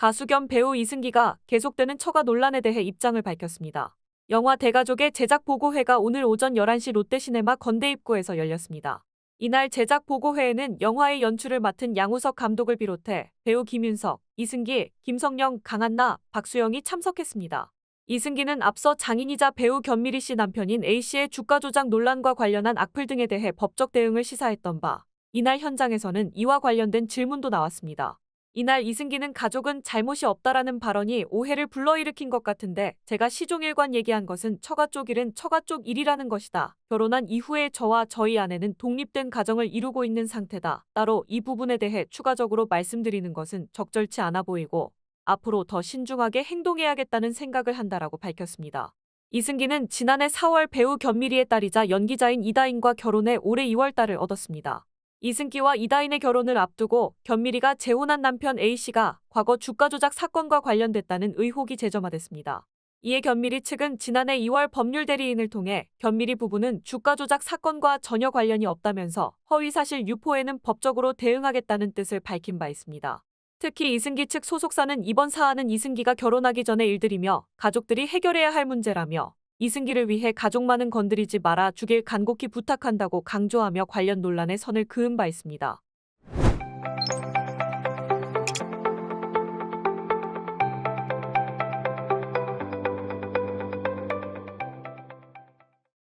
가수 겸 배우 이승기가 계속되는 처가 논란에 대해 입장을 밝혔습니다. 영화 대가족의 제작 보고회가 오늘 오전 11시 롯데시네마 건대 입구에서 열렸습니다. 이날 제작 보고회에는 영화의 연출을 맡은 양우석 감독을 비롯해 배우 김윤석, 이승기, 김성령, 강한나, 박수영이 참석했습니다. 이승기는 앞서 장인이자 배우 견미리 씨 남편인 A씨의 주가 조작 논란과 관련한 악플 등에 대해 법적 대응을 시사했던 바, 이날 현장에서는 이와 관련된 질문도 나왔습니다. 이날 이승기는 가족은 잘못이 없다라는 발언이 오해를 불러일으킨 것 같은데 제가 시종일관 얘기한 것은 처가 쪽 일은 처가 쪽 일이라는 것이다. 결혼한 이후에 저와 저희 아내는 독립된 가정을 이루고 있는 상태다. 따로 이 부분에 대해 추가적으로 말씀드리는 것은 적절치 않아 보이고 앞으로 더 신중하게 행동해야겠다는 생각을 한다라고 밝혔습니다. 이승기는 지난해 4월 배우 견미리의 딸이자 연기자인 이다인과 결혼해 올해 2월 딸을 얻었습니다. 이승기와 이다인의 결혼을 앞두고 견미리가 재혼한 남편 A씨가 과거 주가 조작 사건과 관련됐다는 의혹이 제점화됐습니다. 이에 견미리 측은 지난해 2월 법률 대리인을 통해 견미리 부부는 주가 조작 사건과 전혀 관련이 없다면서 허위 사실 유포에는 법적으로 대응하겠다는 뜻을 밝힌 바 있습니다. 특히 이승기 측 소속사는 이번 사안은 이승기가 결혼하기 전의 일들이며 가족들이 해결해야 할 문제라며 이승기를 위해 가족만은 건드리지 말아 주길 간곡히 부탁한다고 강조하며 관련 논란에 선을 그은 바 있습니다.